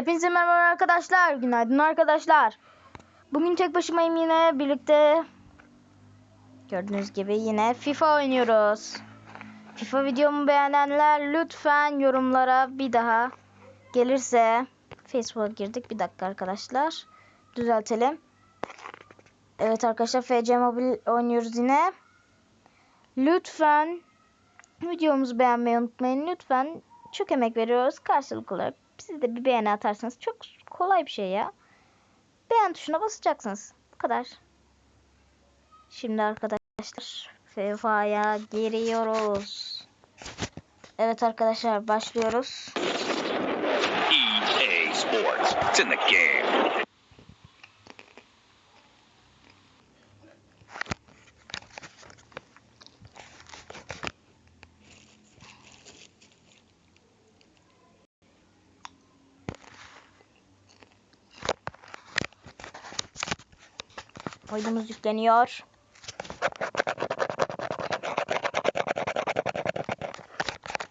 Hepinize merhaba arkadaşlar. Günaydın arkadaşlar. Bugün tek başımayım yine birlikte. Gördüğünüz gibi yine FIFA oynuyoruz. FIFA videomu beğenenler lütfen yorumlara bir daha gelirse Facebook'a girdik. Bir dakika arkadaşlar. Düzeltelim. Evet arkadaşlar FC Mobil oynuyoruz yine. Lütfen videomuzu beğenmeyi unutmayın. Lütfen çok emek veriyoruz karşılıklı olarak. Siz de bir beğeni atarsanız çok kolay bir şey ya. Beğen tuşuna basacaksınız. Bu kadar. Şimdi arkadaşlar FIFA'ya giriyoruz. Evet arkadaşlar başlıyoruz. EA Sports. It's in the game. Oyunumuz yükleniyor.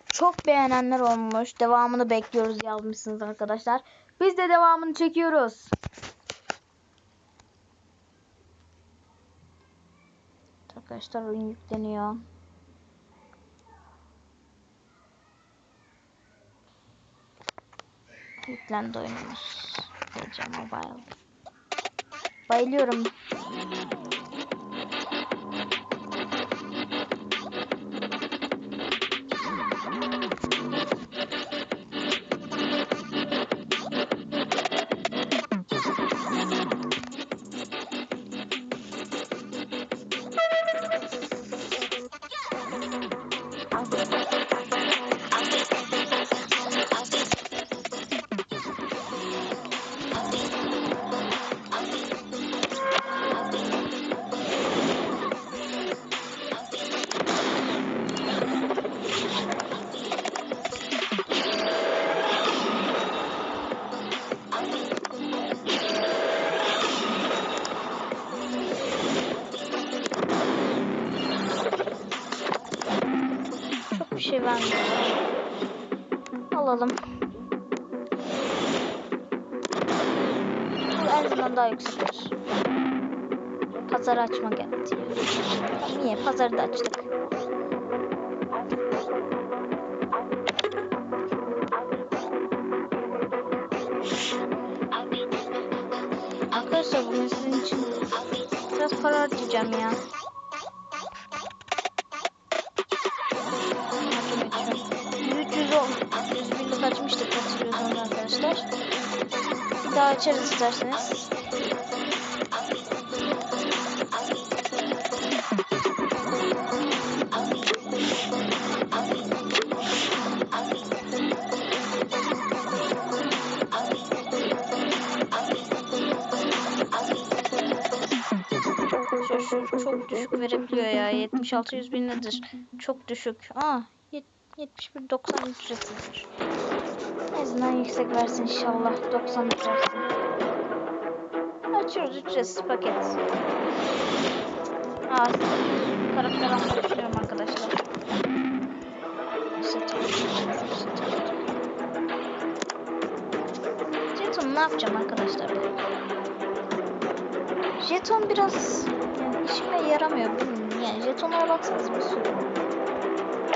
Çok beğenenler olmuş. Devamını bekliyoruz yazmışsınız arkadaşlar. Biz de devamını çekiyoruz. Arkadaşlar oyun yükleniyor. Yüklendi oyunumuz. PC Mobile. Bayılıyorum. Bir şey vermiyor. Alalım. Bu en azından daha yüksektir. Pazarı açma geldi. Niye? Pazarı da açtık. Arkadaşlar bugün sizin için biraz para harcayacağım ya. 300 ol. 100 binlik açmıştık hatırlıyorsanız arkadaşlar. Bir daha açarız isterseniz. Çok düşük verebiliyor ya. 76 bin nedir? Çok düşük. Aa, 71 90 ücretsizdir. En azından yüksek versin inşallah. 90 versin. Açıyoruz ücretsiz paket. Aa, karakter almayı düşünüyorum arkadaşlar. Jeton ne yapacağım arkadaşlar? Jeton biraz yani işime yaramıyor. Bilmiyorum. Yani jetonlara baksanız bir sürü.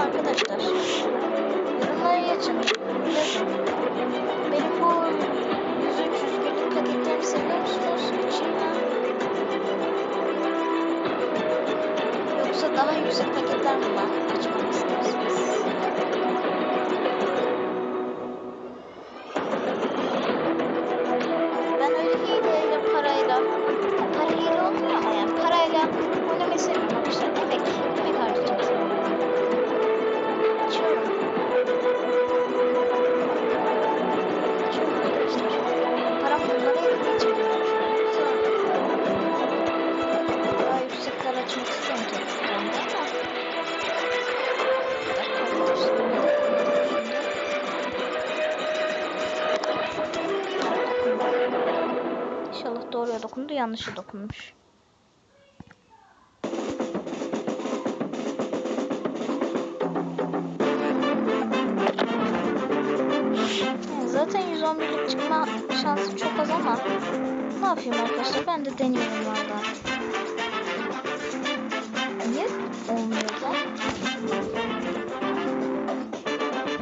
arkadaşlar. Yorumlara. Yazın. Benim bu 100-300 birlik paketlerimi seviyor musunuz? Mı? Yoksa daha yüksek paketler mi var? Açmak istersiniz. yanlışı dokunmuş. Zaten 111'lik çıkma şansı çok az ama ne yapayım arkadaşlar ben de deniyorum valla. Niye olmuyor?